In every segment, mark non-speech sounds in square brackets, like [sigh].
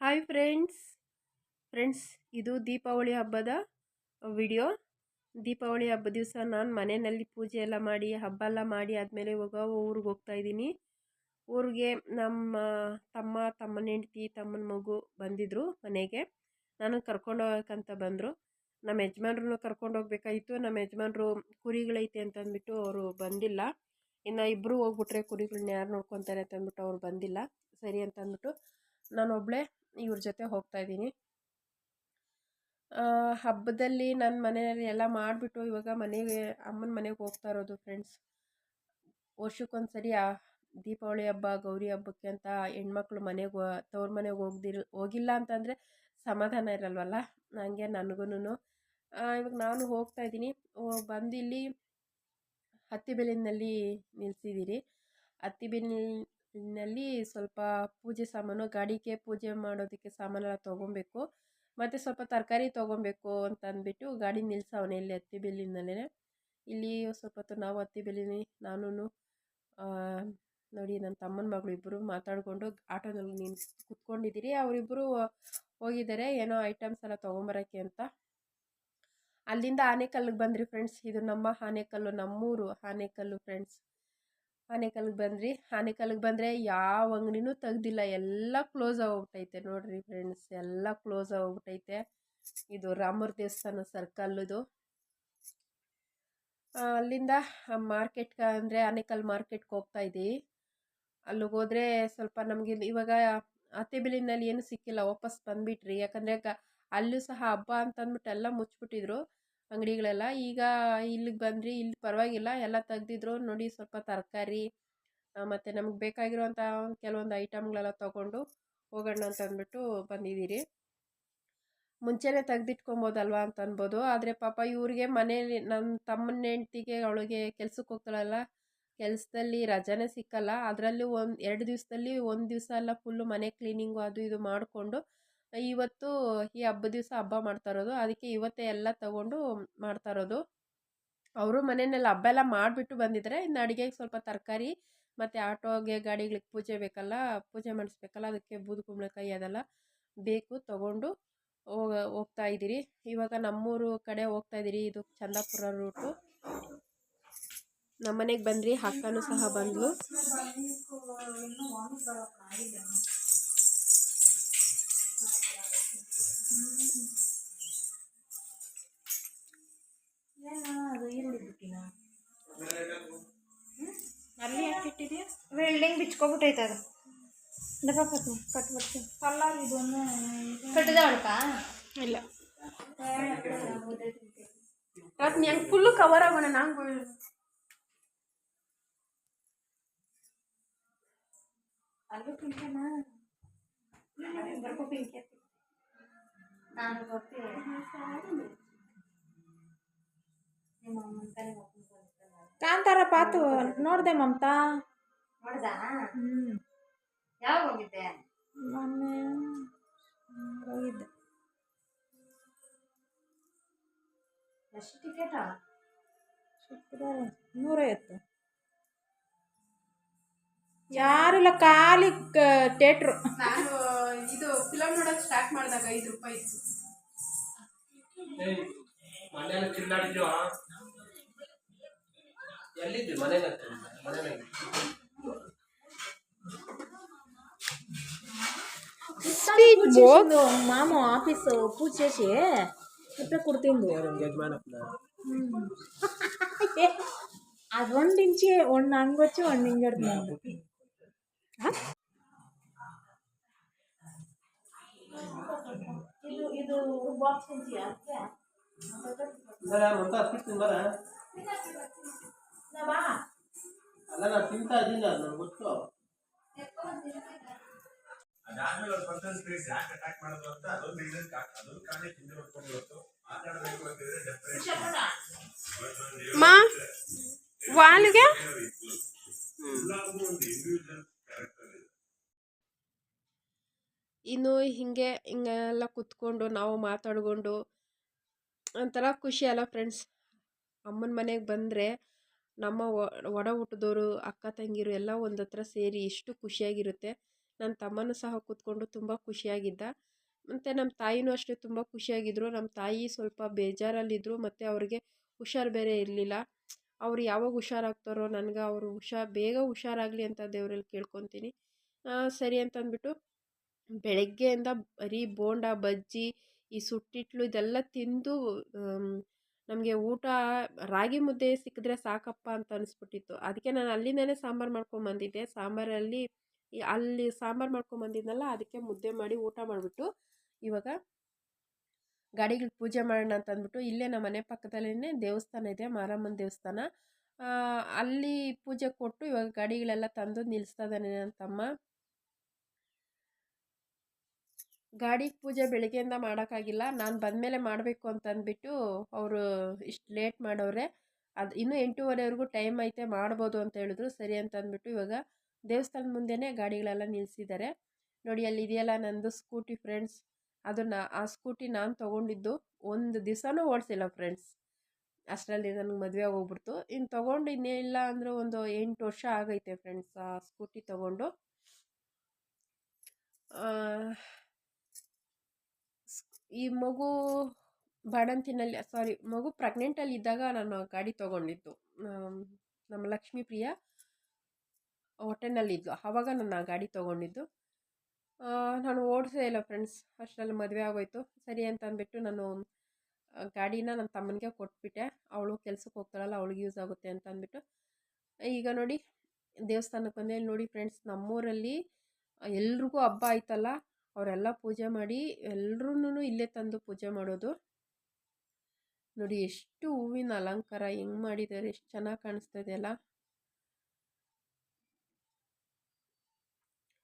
Hi friends friends ಇದು ದೀಪಾವಳಿ ಹಬ್ಬದ video Deepavali ಹಬ್ಬದ ದಿವಸ ನಾನು ಮನೆಯಲ್ಲಿ ಪೂಜೆ ಎಲ್ಲ ಮಾಡಿ, ಹಬ್ಬ ಎಲ್ಲ ಮಾಡಿ ಆದಮೇಲೆ ಇವಾಗ ಊರಿಗೆ ಹೋಗ್ತಾ ಇದ್ದೀನಿ. ಊರಿಗೆ ನಮ್ಮ ತಮ್ಮ, ತಮ್ಮನ ಹೆಂಡತಿ, ತಮ್ಮನ ಮಗು ಬಂದಿದ್ದರು ಮನೆಗೆ. ನಾನು ಕರ್ಕೊಂಡು ಹೋಗಕ್ಕಂತ ಬಂದರು. ನಮ್ಮ ಯಜಮಾನ್ರು ಕರ್ಕೊಂಡು ಹೋಗ್ಬೇಕಾಗಿತ್ತು. ನಮ್ಮ ಯಜಮಾನ್ರು ಕುರಿಗಳೈತೆ ಅಂತ ಅಂದ್ಬಿಟ್ಟು ಅವರು ಬಂದಿಲ್ಲ. ಇನ್ನು ಇಬ್ಬರು ಹೋಗ್ಬಿಟ್ರೆ ಕುರಿಗಳನ್ನ ಯಾರು ನೋಡ್ಕೊತಾರೆ ಅಂತಂದ್ಬಿಟ್ಟು ಅವ್ರು ಬಂದಿಲ್ಲ. ಸರಿ ಅಂತಂದ್ಬಿಟ್ಟು ನಾನೊಬ್ಬಳೇ ಇವ್ರ ಜೊತೆ ಹೋಗ್ತಾ ಇದ್ದೀನಿ. ಹಬ್ಬದಲ್ಲಿ ನನ್ನ ಮನೆಯಲ್ಲಿ ಎಲ್ಲ ಮಾಡಿಬಿಟ್ಟು ಇವಾಗ ಮನೆಗೆ, ಅಮ್ಮನ ಮನೆಗೆ ಹೋಗ್ತಾ ಇರೋದು ಫ್ರೆಂಡ್ಸ್ ವರ್ಷಕ್ಕೊಂದ್ಸರಿ ಆ ದೀಪಾವಳಿ ಹಬ್ಬ, ಗೌರಿ ಹಬ್ಬಕ್ಕೆ ಅಂತ ಹೆಣ್ಮಕ್ಳು ಮನೆಗೆ ತವ್ರ ಮನೆಗೆ ಹೋಗ್ದಿರ್, ಹೋಗಿಲ್ಲ ಅಂತಂದರೆ ಸಮಾಧಾನ ಇರಲ್ವಲ್ಲ? ನನಗೆ ನನಗೂ ಇವಾಗ ನಾನು ಹೋಗ್ತಾ ಇದ್ದೀನಿ. ಬಂದು ಇಲ್ಲಿ ಹತ್ತಿಬೆಲಿನಲ್ಲಿ ನಿಲ್ಸಿದ್ದೀರಿ ಹತ್ತಿಬೆಲಿನಲ್ಲಿ ಸ್ವಲ್ಪ ಪೂಜೆ ಸಾಮಾನು ಗಾಡಿಗೆ ಪೂಜೆ ಮಾಡೋದಕ್ಕೆ ಸಾಮಾನೆಲ್ಲ ತೊಗೊಬೇಕು. ಮತ್ತು ಸ್ವಲ್ಪ ತರಕಾರಿ ತೊಗೊಬೇಕು ಅಂತ ಅಂದ್ಬಿಟ್ಟು ಗಾಡಿ ನಿಲ್ಸವನೆ ಇಲ್ಲಿ ಹತ್ತಿಬೆಲಿನಲ್ಲೇ ಇಲ್ಲಿ ಸ್ವಲ್ಪ ಹೊತ್ತು ನಾವು ಹತ್ತಿಬೆಲಿನಿ ನಾನು ನೋಡಿ ನನ್ನ ತಮ್ಮನ ಮಗಳು ಇಬ್ಬರು ಮಾತಾಡಿಕೊಂಡು ಆಟೋನಲ್ಲಿ ನಿನ್ ಕುತ್ಕೊಂಡಿದ್ದೀರಿ ಅವರಿಬ್ಬರು ಹೋಗಿದ್ದಾರೆ ಏನೋ ಐಟಮ್ಸ್ ಎಲ್ಲ ತೊಗೊಂಬರೋಕ್ಕೆ ಅಂತ. ಅಲ್ಲಿಂದ ಆನೆಕಲ್ಲಿಗೆ ಬಂದ್ರಿ ಫ್ರೆಂಡ್ಸ್ ಇದು ನಮ್ಮ ಆನೆಕಲ್ಲು, ನಮ್ಮೂರು ಆನೆಕಲ್ಲು ಫ್ರೆಂಡ್ಸ್ ಆನೆಕಲ್ಲಿಗೆ ಬಂದ್ರಿ. ಆನೆಕಲ್ಗೆ ಬಂದರೆ ಯಾವ ಅಂಗಡಿನೂ ತೆಗ್ದಿಲ್ಲ. ಎಲ್ಲ ಕ್ಲೋಸ್ ಆಗೋಗ್ಬಿಟ್ಟೈತೆ ನೋಡಿರಿ ಫ್ರೆಂಡ್ಸ್. ಎಲ್ಲ ಕ್ಲೋಸ್ ಆಗೋಗ್ಬಿಟ್ಟೈತೆ. ಇದು ರಾಮರ ದೇವಸ್ಥಾನ ಸರ್ಕಲ್ದು ಅಲ್ಲಿಂದ ಮಾರ್ಕೆಟ್ಗೆ ಅಂದರೆ ಆನೆಕಲ್ ಮಾರ್ಕೆಟ್ಗೆ ಹೋಗ್ತಾ ಇದ್ದೀವಿ ಅಲ್ಲಿಗೆ ಹೋದರೆ ಸ್ವಲ್ಪ ನಮಗೆ ಇವಾಗ ಅತ್ತೆಬೆಲಿನಲ್ಲಿ ಏನು ಸಿಕ್ಕಿಲ್ಲ. ವಾಪಸ್ ಬಂದುಬಿಟ್ರಿ. ಯಾಕಂದರೆ ಅಲ್ಲೂ ಸಹ ಹಬ್ಬ ಅಂತ ಅಂದ್ಬಿಟ್ಟು ಎಲ್ಲ ಮುಚ್ಚಿಬಿಟ್ಟಿದ್ರು ಅಂಗಡಿಗಳೆಲ್ಲ, ಈಗ ಇಲ್ಲಿಗೆ ಬಂದ್ರಿ, ಇಲ್ಲಿ ಪರವಾಗಿಲ್ಲ, ಎಲ್ಲ ತೆಗ್ದಿದ್ರು. ನೋಡಿ ಸ್ವಲ್ಪ ತರಕಾರಿ ಮತ್ತು ನಮಗೆ ಬೇಕಾಗಿರುವಂಥ ಕೆಲವೊಂದು ಐಟಮ್ಗಳೆಲ್ಲ ತೊಗೊಂಡು ಹೋಗೋಣ ಅಂತ ಅಂದ್ಬಿಟ್ಟು ಬಂದಿದ್ದೀರಿ ಮುಂಚೆನೇ ತೆಗ್ದಿಟ್ಕೊಬೋದಲ್ವಾ ಅಂತ ಅನ್ಬೋದು ಆದರೆ ಪಾಪ ಇವ್ರಿಗೆ ಮನೇಲಿ ನನ್ನ ತಮ್ಮನ ಹೆಂಡ್ತಿಗೆ, ಅವಳಿಗೆ ಕೆಲ್ಸಕ್ಕೆ ಹೋಗ್ತಾಳಲ್ಲ, ಕೆಲಸದಲ್ಲಿ ರಜಾನೇ ಸಿಕ್ಕಲ್ಲ. ಅದರಲ್ಲೂ ಒಂದು, ಎರಡು ದಿವಸದಲ್ಲಿ ಒಂದು ದಿವಸ ಎಲ್ಲ ಫುಲ್ಲು ಮನೆ ಕ್ಲೀನಿಂಗು ಅದು ಇದು ಮಾಡಿಕೊಂಡು ಇವತ್ತು ಈ ಹಬ್ಬದ ದಿವಸ ಹಬ್ಬ ಮಾಡ್ತಾ ಇರೋದು. ಅದಕ್ಕೆ ಇವತ್ತೇ ಎಲ್ಲ ತಗೊಂಡು ಮಾಡ್ತಾ ಇರೋದು. ಅವರು ಮನೆಯಲ್ಲಿ ಹಬ್ಬ ಎಲ್ಲ ಮಾಡಿಬಿಟ್ಟು ಬಂದಿದ್ದರೆ. ಇನ್ನು ಅಡುಗೆಗೆ ಸ್ವಲ್ಪ ತರಕಾರಿ ಮತ್ತು ಆಟೋಗೆ ಗಾಡಿಗಳಿಗೆ ಪೂಜೆ ಬೇಕಲ್ಲ, ಪೂಜೆ ಮಾಡಿಸ್ಬೇಕಲ್ಲ, ಅದಕ್ಕೆ ಬೂದು ಕುಂಬಳಕಾಯಿ ಅದೆಲ್ಲ ಬೇಕು ತಗೊಂಡು ಹೋಗ, ಹೋಗ್ತಾ ಇದ್ದೀರಿ. ಇವಾಗ ನಮ್ಮೂರು ಕಡೆ ಹೋಗ್ತಾ ಇದ್ದೀರಿ. ಇದು ಚಂದಾಪುರ ರೂಟು. ನಮ್ಮನೆಗೆ ಬಂದ್ರಿ, ಅಕ್ಕನೂ ಸಹ ಬಂದ್ಲು. ಅಲ್ಲಿ ಇಟ್ಟಿದ್ಯಾ ವೆಲ್ಡಿಂಗ್ ಬಿಚ್ಕೊಬಿಟ್ಟೈತೆ ಅದು. ಡಬ್ಬ ಕಟ್ಟು ಕಟ್ಬಿಡ್ತೀನಿ ಅಲ್ಲ ಇದೊಂದು ಕಟ್ಟಿದ ಇಲ್ಲ. ಇವತ್ತು ಹೆಂಗೆ ಫುಲ್ಲು ಕವರ್ ಆಗೋಣ ನಂಗೆ ಅಲ್ಲೂ ಪಿಂಕೇನಾ? ಬರ್ಕೋ ಪಿಂಕೆ ನಾನು ಬರ್ತೀನಿ ಕಾಂತಾರ ಪಾತು ನೋಡಿದೆ ಮಮತಾ. ನೋಡ್ದ? ಹ್ಞೂ ಯಾವಾಗ ಹೋಗಿದ್ದೆ? ಮೊನ್ನೆ ಹೋಗಿದ್ದೆ. ಎಷ್ಟು ಟಿಕೆಟ ಶುಕ್ರವಾರ ನೂರೈವತ್ತು. ಯಾರಿಲ್ಲ ಖಾಲಿ ಥಿಯೇಟ್ರು ನಾನು ಇದು ಫಿಲಮ್ ನೋಡೋಕೆ ಸ್ಟಾರ್ಟ್ ಮಾಡಿದಾಗ ಐದು ರೂಪಾಯಿ ಇತ್ತು ಮನೇಲಿ ಚಿಲ್ಲಾಡಿದ್ಯೋ ಎಲ್ಲಿದ್ವಿ ಮನೇಲಿ ಮನೇಲಿ మామ ఆఫీస్ పూజ చేసి ఇప్పుడే కుడుతుంది అది వండించి వండి అంగొచ్చి వండించడుతున్నాను ಇದು ಇದು ಬಾಕ್ಸ್ ಅಂತ ಅಷ್ಟಿತ್ತು ಮರ ಅಲ್ಲ ನಾನು ತಿಂತಾ ಇದ್ದೀನಿ ಅದು ನನಗೆ ಗೊತ್ತು ಅದಾದ್ಮೇಲೆ ಅವ್ರ ಪರ್ಸನಲ್ ಸ್ಪೇಸ್ ಯಾಕೆ ಅಟ್ಯಾಕ್ ಮಾಡೋದು ಅಂತ ಅದೊಂದು ರೀಸನ್ ಅದೊಂದು ಕಾರಣ ಹಿಂದೆ ನೋಡ್ಕೊಂಡು ಇವತ್ತು ಮಾತಾಡಬೇಕು ಅಂತಿದ್ರೆ ಡೆಫಿನೆಟ್ ಮಾ ವಾಲ್ಗೆ ಎಲ್ಲರಿಗೂ ಒಂದು ಇಂಡಿವಿಜುವಲ್ ಕ್ಯಾರೆಕ್ಟರ್ ಇದೆ ಇನ್ನು ಹೀಗೆ, ಹಿಂಗೆಲ್ಲ ಕುತ್ಕೊಂಡು ನಾವು ಮಾತಾಡ್ಕೊಂಡು ಒಂಥರ ಖುಷಿ ಅಲ್ಲ ಫ್ರೆಂಡ್ಸ್. ಅಮ್ಮನ ಮನೆಗೆ ಬಂದರೆ ನಮ್ಮ ಒಡ ಹುಟ್ಟಿದವರು ಅಕ್ಕ ತಂಗಿರು ಎಲ್ಲ ಒಂದು ಹತ್ರ ಸೇರಿ ಎಷ್ಟು ಖುಷಿಯಾಗಿರುತ್ತೆ. ನನ್ನ ತಮ್ಮನೂ ಸಹ ಕೂತ್ಕೊಂಡು ತುಂಬ ಖುಷಿಯಾಗಿದ್ದ. ಮತ್ತು ನಮ್ಮ ತಾಯಿನೂ ಅಷ್ಟೇ ತುಂಬ ಖುಷಿಯಾಗಿದ್ದರು ನಮ್ಮ ತಾಯಿ ಸ್ವಲ್ಪ ಬೇಜಾರಲ್ಲಿದ್ದರು ಮತ್ತು ಅವ್ರಿಗೆ ಹುಷಾರು ಬೇರೆ ಇರಲಿಲ್ಲ. ಅವ್ರು ಯಾವಾಗ ಹುಷಾರಾಗ್ತಾರೋ, ನನಗೆ ಅವರು ಹುಷಾರು ಬೇಗ ಹುಷಾರಾಗಲಿ ಅಂತ ದೇವರಲ್ಲಿ ಕೇಳ್ಕೊತೀನಿ. ಸರಿ ಅಂತಂದ್ಬಿಟ್ಟು ಬೆಳಗ್ಗೆಯಿಂದ ಬರೀ ಬೋಂಡ, ಬಜ್ಜಿ, ಈ ಸುಟ್ಟಿಟ್ಲು ಇದೆಲ್ಲ ತಿಂದು ನಮಗೆ ಊಟ, ರಾಗಿ ಮುದ್ದೆ ಸಿಕ್ಕಿದ್ರೆ ಸಾಕಪ್ಪ ಅಂತ ಅನಿಸ್ಬಿಟ್ಟಿತ್ತು. ಅದಕ್ಕೆ ನಾನು ಅಲ್ಲಿಂದಲೇ ಸಾಂಬಾರು ಮಾಡ್ಕೊಂಬಂದಿದ್ದೆ ಸಾಂಬಾರಲ್ಲಿ ಅಲ್ಲಿ ಸಾಂಬಾರು ಮಾಡ್ಕೊಂಬಂದಿದ್ನಲ್ಲ ಅದಕ್ಕೆ ಮುದ್ದೆ ಮಾಡಿ ಊಟ ಮಾಡಿಬಿಟ್ಟು, ಇವಾಗ ಗಾಡಿಗಳಿಗೆ ಪೂಜೆ ಮಾಡೋಣ ಅಂತ ಅಂದ್ಬಿಟ್ಟು ಇಲ್ಲೇ ನಮ್ಮ ಮನೆ ಪಕ್ಕದಲ್ಲೇ ದೇವಸ್ಥಾನ ಇದೆ, ಮಾರಮ್ಮನ ದೇವಸ್ಥಾನ. ಅಲ್ಲಿ ಪೂಜೆ ಕೊಟ್ಟು ಇವಾಗ ಗಾಡಿಗಳೆಲ್ಲ ತಂದು ನಿಲ್ಲಿಸ್ತಾ ಇದ್ದಾನೆ ನನ್ನ ತಮ್ಮ. ಗಾಡಿ ಪೂಜೆ ಬೆಳಗ್ಗೆಯಿಂದ ಮಾಡೋಕ್ಕಾಗಿಲ್ಲ. ನಾನು ಬಂದಮೇಲೆ ಮಾಡಬೇಕು ಅಂತಂದ್ಬಿಟ್ಟು ಅವರು ಇಷ್ಟು ಲೇಟ್ ಮಾಡವ್ರೆ ಅದು ಇನ್ನೂ ಎಂಟೂವರೆವರೆಗೂ ಟೈಮ್ ಐತೆ ಮಾಡ್ಬೋದು ಅಂತ ಹೇಳಿದ್ರು. ಸರಿ ಅಂತ ಅಂದ್ಬಿಟ್ಟು ಇವಾಗ ದೇವಸ್ಥಾನದ ಮುಂದೆನೇ ಗಾಡಿಗಳೆಲ್ಲ ನಿಲ್ಲಿಸಿದ್ದಾರೆ ನೋಡಿ, ಅಲ್ಲಿ ಇದೆಯಲ್ಲ ನಂದು ಸ್ಕೂಟಿ ಫ್ರೆಂಡ್ಸ್ ಅದನ್ನು ಆ ಸ್ಕೂಟಿ ನಾನು ತೊಗೊಂಡಿದ್ದು ಒಂದು ದಿವಸನೂ ಓಡಿಸಿಲ್ಲ ಫ್ರೆಂಡ್ಸ್ ಅಷ್ಟರಲ್ಲಿ ನನಗೆ ಮದುವೆ ಆಗೋಗ್ಬಿಡ್ತು. ಇನ್ನು ತೊಗೊಂಡು ಇನ್ನೇನಿಲ್ಲ ಅಂದರೆ ಒಂದು ಎಂಟು ವರ್ಷ ಆಗೈತೆ ಫ್ರೆಂಡ್ಸ್ ಆ ಸ್ಕೂಟಿ ತೊಗೊಂಡು. ಈ ಮಗು ಬಾಣಂತಿನಲ್ಲಿ ಸಾರಿ ಮಗು ಪ್ರೆಗ್ನೆಂಟಲ್ಲಿ ಇದ್ದಾಗ ನಾನು ಗಾಡಿ ತೊಗೊಂಡಿದ್ದು. ನಮ್ಮ ಲಕ್ಷ್ಮೀ ಪ್ರಿಯ ಹೋಟೆಲ್ನಲ್ಲಿದ್ದು ಆವಾಗ ನಾನು ಆ ಗಾಡಿ ತೊಗೊಂಡಿದ್ದು. ನಾನು ಓಡಿಸೇ ಇಲ್ಲ ಫ್ರೆಂಡ್ಸ್ ಅಷ್ಟರಲ್ಲಿ ಮದುವೆ ಆಗೋಯ್ತು. ಸರಿ ಅಂತ ಅಂದ್ಬಿಟ್ಟು ನಾನು ಗಾಡಿನ ನನ್ನ ತಮ್ಮನಿಗೆ ಕೊಟ್ಬಿಟ್ಟೆ. ಅವಳು ಕೆಲ್ಸಕ್ಕೆ ಹೋಗ್ತಾಳಲ್ಲ, ಅವಳಿಗೆ ಯೂಸ್ ಆಗುತ್ತೆ ಅಂತ ಅಂದ್ಬಿಟ್ಟು. ಈಗ ನೋಡಿ, ದೇವಸ್ಥಾನಕ್ಕೆ ಬಂದೆ. ನೋಡಿ ಫ್ರೆಂಡ್ಸ್ ನಮ್ಮೂರಲ್ಲಿ ಎಲ್ರಿಗೂ ಹಬ್ಬ ಆಯ್ತಲ್ಲ. ಅವರೆಲ್ಲ ಪೂಜೆ ಮಾಡಿ ಎಲ್ರೂ ಇಲ್ಲೇ ತಂದು ಪೂಜೆ ಮಾಡೋದು. ನೋಡಿ ಎಷ್ಟು ಹೂವಿನ ಅಲಂಕಾರ, ಹೆಂಗ್ ಮಾಡಿದ್ದಾರೆ, ಎಷ್ಟು ಚೆನ್ನಾಗಿ ಕಾಣಿಸ್ತದೆ ಅಲ್ಲ.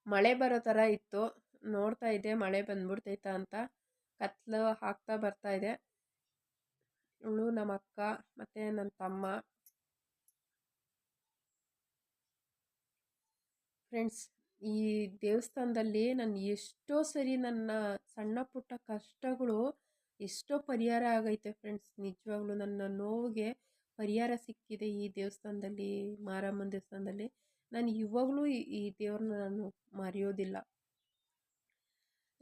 ಮಳೆ ಬರೋ ಥರ ಇತ್ತು. ನೋಡ್ತಾ ಇದ್ದೆ, ಮಳೆ ಬಂದ್ಬಿಡ್ತೈತಾ ಅಂತ. ಕತ್ಲು ಹಾಕ್ತಾ ಬರ್ತಾ ಇದೆ. ಇವಳು ನಮ್ಮ ಅಕ್ಕ ಮತ್ತು ನನ್ನ ತಮ್ಮ. ಫ್ರೆಂಡ್ಸ್ ಈ ದೇವಸ್ಥಾನದಲ್ಲಿ ನಾನು ಎಷ್ಟೋ ಸರಿ ನನ್ನ ಸಣ್ಣ ಪುಟ್ಟ ಕಷ್ಟಗಳು ಎಷ್ಟೋ ಪರಿಹಾರ ಆಗೈತೆ ಫ್ರೆಂಡ್ಸ್. ನಿಜವಾಗ್ಲೂ ನನ್ನ ನೋವಿಗೆ ಪರಿಹಾರ ಸಿಕ್ಕಿದೆ ಈ ದೇವಸ್ಥಾನದಲ್ಲಿ, ಮಾರಮ್ಮನ ದೇವಸ್ಥಾನದಲ್ಲಿ. ನಾನು ಇವಾಗಲೂ ಈ- ದೇವ್ರನ್ನ ನಾನು ಮರೆಯೋದಿಲ್ಲ.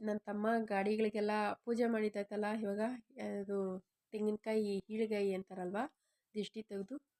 ನನ್ನ ತಮ್ಮ ಗಾಡಿಗಳಿಗೆಲ್ಲ ಪೂಜೆ ಮಾಡಿದ್ದಾಯ್ತಲ್ಲ ಇವಾಗ, ಅದು ತೆಂಗಿನಕಾಯಿ, ಹೀಳಿಗಾಯಿ ಅಂತಾರಲ್ವ, ದಿಷ್ಟಿ ತೆಗೆದು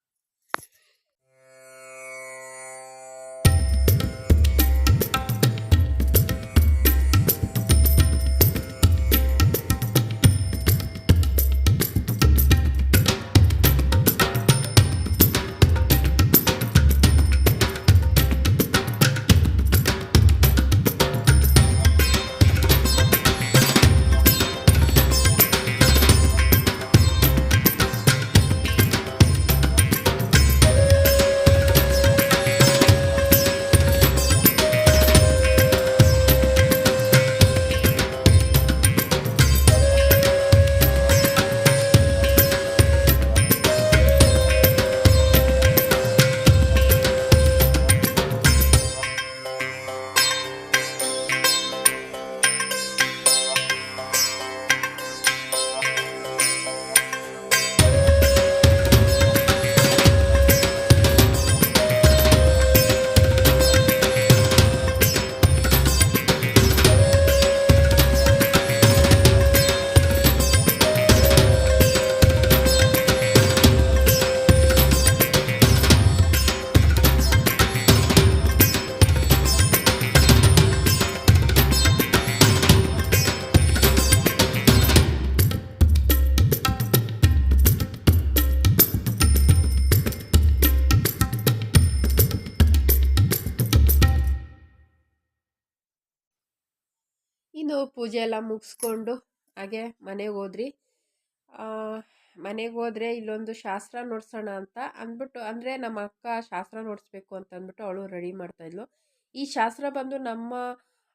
ಪೂಜೆ ಎಲ್ಲ ಮುಗಿಸ್ಕೊಂಡು ಹಾಗೆ ಮನೆಗೆ ಹೋದ್ರಿ. ಮನೆಗೆ ಹೋದ್ರೆ ಇಲ್ಲೊಂದು ಶಾಸ್ತ್ರ ನೋಡ್ಸೋಣ ಅಂತ ಅಂದ್ಬಿಟ್ಟು, ಅಂದರೆ ನಮ್ಮ ಅಕ್ಕ ಶಾಸ್ತ್ರ ನೋಡಿಸ್ಬೇಕು ಅಂತ ಅಂದ್ಬಿಟ್ಟು ಅವಳು ರೆಡಿ ಮಾಡ್ತಾಯಿದ್ಲು ಈ ಶಾಸ್ತ್ರ ಬಂದು ನಮ್ಮ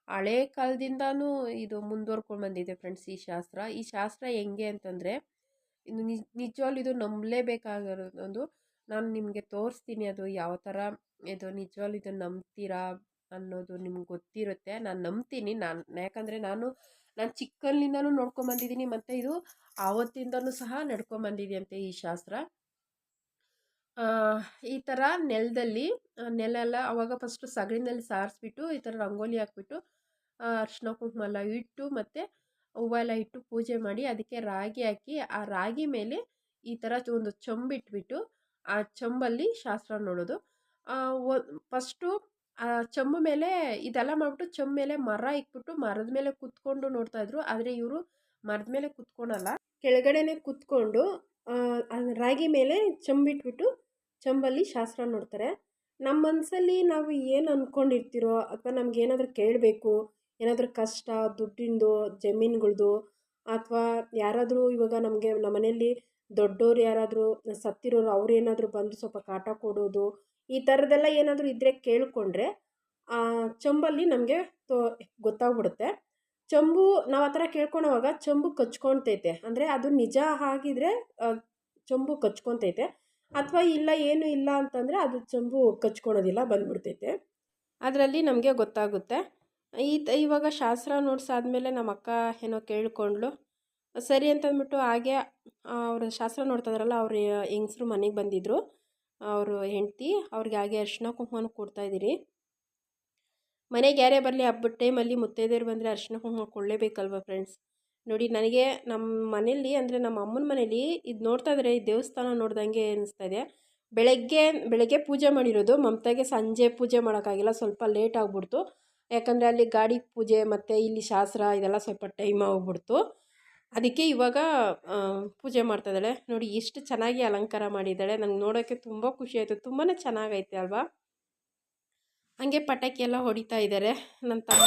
ಹಳೆ ಕಾಲದಿಂದನೂ ಇದು ಮುಂದುವರ್ಕೊಂಡು ಬಂದಿದೆ ಫ್ರೆಂಡ್ಸ್ ಈ ಶಾಸ್ತ್ರ. ಈ ಶಾಸ್ತ್ರ ಹೆಂಗೆ ಅಂತಂದರೆ, ಇದು ನಿಜ, ನಿಜವಾಗ್ಲೂ ಇದು ನಂಬಲೇಬೇಕಾಗಿರೋದೊಂದು ನಾನು ನಿಮಗೆ ತೋರಿಸ್ತೀನಿ ಅದು ಯಾವ ಥರ, ಇದು ನಿಜವಾಗ್ಲೂ ಇದು ನಂಬ್ತೀರಾ ಅನ್ನೋದು ನಿಮ್ಗೆ ಗೊತ್ತಿರುತ್ತೆ. ನಾನು ನಂಬ್ತೀನಿ. ನಾನು, ಯಾಕಂದರೆ ನಾನು ನಾನು ಚಿಕ್ಕಲ್ಲಿಂದಲೂ ನೋಡ್ಕೊಂಬಂದಿದ್ದೀನಿ ಮತ್ತು ಇದು ಆವತ್ತಿಂದಲೂ ಸಹ ನಡ್ಕೊಂಬಂದಿದೆಯಂತೆ ಈ ಶಾಸ್ತ್ರ. ಈ ಥರ ನೆಲದಲ್ಲಿ ನೆಲ ಎಲ್ಲ ಆವಾಗ ಫಸ್ಟು ಸಗಣಿನಲ್ಲಿ ಸಾರಿಸ್ಬಿಟ್ಟು, ಈ ಥರ ರಂಗೋಲಿ ಹಾಕ್ಬಿಟ್ಟು ಅರ್ಶಿನ ಕುಂಕುಮ ಎಲ್ಲ ಇಟ್ಟು ಮತ್ತು ಹೂವು ಎಲ್ಲ ಇಟ್ಟು ಪೂಜೆ ಮಾಡಿ ಅದಕ್ಕೆ ರಾಗಿ ಹಾಕಿ, ಆ ರಾಗಿ ಮೇಲೆ ಈ ಥರ ಒಂದು ಚೊಂಬಿಟ್ಬಿಟ್ಟು, ಆ ಚೊಂಬಲ್ಲಿ ಶಾಸ್ತ್ರ ನೋಡೋದು. ಫಸ್ಟು ಚೊಂಬು ಮೇಲೆ ಇದೆಲ್ಲ ಮಾಡಿಬಿಟ್ಟು ಚೊಂಬು ಮೇಲೆ ಮರ ಇಕ್ಬಿಟ್ಟು ಮರದ ಮೇಲೆ ಕುತ್ಕೊಂಡು ನೋಡ್ತಾಯಿದ್ರು ಆದರೆ ಇವರು ಮರದ ಮೇಲೆ ಕುತ್ಕೊಳಲ್ಲ. ಕೆಳಗಡೆನೆ ಕುತ್ಕೊಂಡು ರಾಗಿ ಮೇಲೆ ಚಂಬಿಟ್ಬಿಟ್ಟು ಚಂಬಲ್ಲಿ ಶಾಸ್ತ್ರ ನೋಡ್ತಾರೆ. ನಮ್ಮ ಮನಸ್ಸಲ್ಲಿ ನಾವು ಏನು ಅಂದ್ಕೊಂಡಿರ್ತೀರೋ ಅಥವಾ ನಮ್ಗೆ ಏನಾದರೂ ಕೇಳಬೇಕು, ಏನಾದರೂ ಕಷ್ಟ, ದುಡ್ಡಿಂದು, ಜಮೀನುಗಳ್ದು, ಅಥವಾ ಯಾರಾದರೂ ಇವಾಗ ನಮಗೆ ನಮ್ಮ ಮನೆಯಲ್ಲಿ ದೊಡ್ಡೋರು ಯಾರಾದರೂ ಸತ್ತಿರೋರು ಅವ್ರು ಏನಾದರೂ ಬಂದು ಸ್ವಲ್ಪ ಕಾಟ ಕೊಡೋದು ಈ ಥರದ್ದೆಲ್ಲ ಏನಾದರೂ ಇದ್ದರೆ ಕೇಳಿಕೊಂಡ್ರೆ ಚಂಬಲ್ಲಿ ನಮಗೆ ತೋ, ಗೊತ್ತಾಗ್ಬಿಡುತ್ತೆ. ಚೊಂಬು ನಾವು ಆ ಥರ ಕೇಳ್ಕೊಳೋವಾಗ ಚೊಂಬು ಕಚ್ಕೊತೈತೆ ಅಂದರೆ ಅದು ನಿಜ ಆಗಿದ್ರೆ ಚೊಂಬು ಕಚ್ಕೊತೈತೆ ಅಥವಾ ಇಲ್ಲ, ಏನು ಇಲ್ಲ ಅಂತಂದರೆ ಅದು ಚೊಂಬು ಕಚ್ಕೊಳೋದಿಲ್ಲ, ಬಂದ್ಬಿಡ್ತೈತೆ. ಅದರಲ್ಲಿ ನಮಗೆ ಗೊತ್ತಾಗುತ್ತೆ. ಈ ಇವಾಗ ಶಾಸ್ತ್ರ ನೋಡ್ಸಾದ್ಮೇಲೆ ನಮ್ಮ ಅಕ್ಕ ಏನೋ ಕೇಳಿಕೊಂಡ್ಳು. ಸರಿ ಅಂತಂದ್ಬಿಟ್ಟು ಹಾಗೆ ಅವರು ಶಾಸ್ತ್ರ ನೋಡ್ತಾಯಿದ್ರಲ್ಲ ಅವರು ಹೆಂಗಸ್ರು ಮನೆಗೆ ಬಂದಿದ್ದರು ಅವರು ಹೆಂಡತಿ, ಅವ್ರಿಗೆ ಹಾಗೆ ಅರಿಶಿನ ಕೊಡ್ತಾ ಕೊಡ್ತಾಯಿದ್ದೀರಿ ಮನೆಗೆ ಯಾರೇ ಬರಲಿ ಹಬ್ಬದ ಟೈಮಲ್ಲಿ ಮುತ್ತೈದೆಯರು ಬಂದರೆ ಅರ್ಶಿನ ಕುಂಕುಮ ಕೊಡಲೇಬೇಕಲ್ವ ಫ್ರೆಂಡ್ಸ್ ನೋಡಿ, ನನಗೆ ನಮ್ಮ ಮನೇಲಿ ಅಂದರೆ ನಮ್ಮ ಅಮ್ಮನ ಮನೇಲಿ ಇದು ನೋಡ್ತಾ ಇದ್ರೆ, ಈ ದೇವಸ್ಥಾನ ನೋಡ್ದಂಗೆ ಅನಿಸ್ತಾ ಇದೆ. ಬೆಳಗ್ಗೆ ಬೆಳಗ್ಗೆ ಪೂಜೆ ಮಾಡಿರೋದು, ಮಮತಾಗೆ ಸಂಜೆ ಪೂಜೆ ಮಾಡೋಕ್ಕಾಗಿಲ್ಲ, ಸ್ವಲ್ಪ ಲೇಟ್ ಆಗಿಬಿಡ್ತು. ಯಾಕಂದರೆ ಅಲ್ಲಿ ಗಾಡಿ ಪೂಜೆ ಮತ್ತು ಇಲ್ಲಿ ಶಾಸ್ತ್ರ, ಇದೆಲ್ಲ ಸ್ವಲ್ಪ ಟೈಮ್ ಹೋಗ್ಬಿಡ್ತು ಅದಕ್ಕೆ ಇವಾಗ ಪೂಜೆ ಮಾಡ್ತಾಯಿದ್ದಾಳೆ ನೋಡಿ ಎಷ್ಟು ಚೆನ್ನಾಗಿ ಅಲಂಕಾರ ಮಾಡಿದ್ದಾಳೆ. ನಂಗೆ ನೋಡೋಕ್ಕೆ ತುಂಬ ಖುಷಿ ಆಯಿತು. ತುಂಬಾ ಚೆನ್ನಾಗೈತೆ ಅಲ್ವಾ? ಹಂಗೆ ಪಟಾಕಿ ಎಲ್ಲ ಹೊಡಿತಾ ಇದ್ದಾರೆ. ನನ್ನ ತಮ್ಮ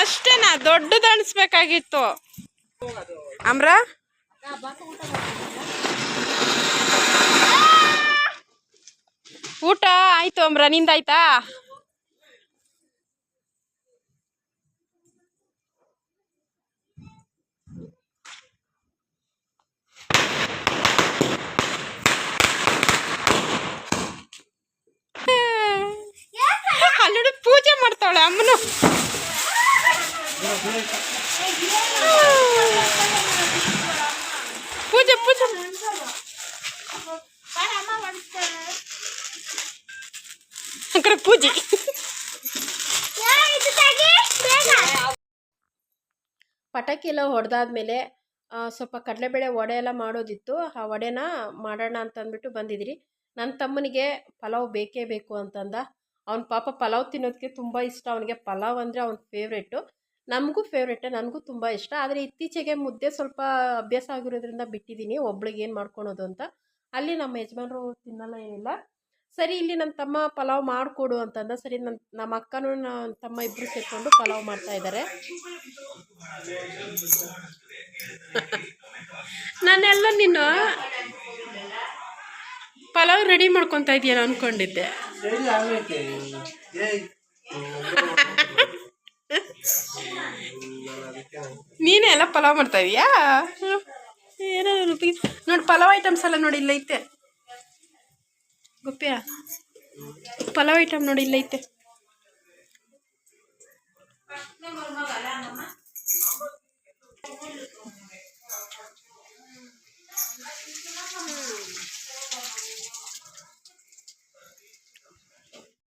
ಅಷ್ಟೇನಾ? ದೊಡ್ಡದು ಅನಿಸ್ಬೇಕಾಗಿತ್ತು. ಅಮ್ರ? ಊಟ ಆಯ್ತು ಅಮ್ರ ನಿಂದಾಯ್ತಾ? [laughs] ಅಲ್ಲಿ ಪೂಜೆ ಮಾಡ್ತಾಳೆ ಅಮ್ಮನು. ಪೂಜೆ ಪೂಜೆ. ಅಂಕರ ಪೂಜೆ. ಪಟಾಕಿ ಎಲ್ಲ ಹೊಡೆದಾದ್ಮೇಲೆ ಸ್ವಲ್ಪ ಕಡಲೆಬೇಳೆ ವಡೆ ಎಲ್ಲ ಮಾಡೋದಿತ್ತು. ಆ ವಡೆನ ಮಾಡೋಣ ಅಂತಂದ್ಬಿಟ್ಟು ಬಂದಿದ್ರಿ ನನ್ನ ತಮ್ಮನಿಗೆ ಪಲಾವ್ ಬೇಕೇ ಬೇಕು ಅಂತಂದ. ಅವ್ನ ಪಾಪ ಪಲಾವ್ ತಿನ್ನೋದಕ್ಕೆ ತುಂಬ ಇಷ್ಟ. ಅವನಿಗೆ ಪಲಾವ್ ಅಂದರೆ ಅವ್ನ ಫೇವ್ರೇಟು ನಮಗೂ ಫೇವ್ರೇಟೆ ನನಗೂ ತುಂಬ ಇಷ್ಟ. ಆದರೆ ಇತ್ತೀಚೆಗೆ ಮುದ್ದೆ ಸ್ವಲ್ಪ ಅಭ್ಯಾಸ ಆಗಿರೋದ್ರಿಂದ ಬಿಟ್ಟಿದ್ದೀನಿ ಒಬ್ಳಿಗೆ ಏನು ಮಾಡ್ಕೊಳೋದು ಅಂತ. ಅಲ್ಲಿ ನಮ್ಮ ಯಜಮಾನರು ತಿನ್ನಲ್ಲ ಏನಿಲ್ಲ. ಸರಿ, ಇಲ್ಲಿ ನನ್ನ ತಮ್ಮ ಪಲಾವ್ ಮಾಡಿಕೊಡು ಅಂತಂದ. ಸರಿ ನನ್ನ ನಮ್ಮ ಅಕ್ಕನೂ ನನ್ನ ತಮ್ಮ ಇಬ್ಬರು ಸೇರಿಕೊಂಡು ಪಲಾವ್ ಮಾಡ್ತಾ ಇದ್ದಾರೆ [laughs] ನಾನೆಲ್ಲ ನೀನು ಪಲಾವ್ ರೆಡಿ ಮಾಡ್ಕೊತಾ ಇದ್ದೀಯಾ ಅನ್ಕೊಂಡಿದ್ದೆ. ನೀನೇ ಪಲಾವ್ ಮಾಡ್ತಾ ಇದೀಯಾ? ಏನೋ ನೋಡಿ ಪಲಾವ್ ಐಟಮ್ಸ್ ಎಲ್ಲ ನೋಡಿ ಇಲ್ಲೈತೆ ಗೊಪ್ಪ್ಯಾ ಪಲಾವ್ ಐಟಮ್ ನೋಡಿ ಇಲ್ಲೈತೆ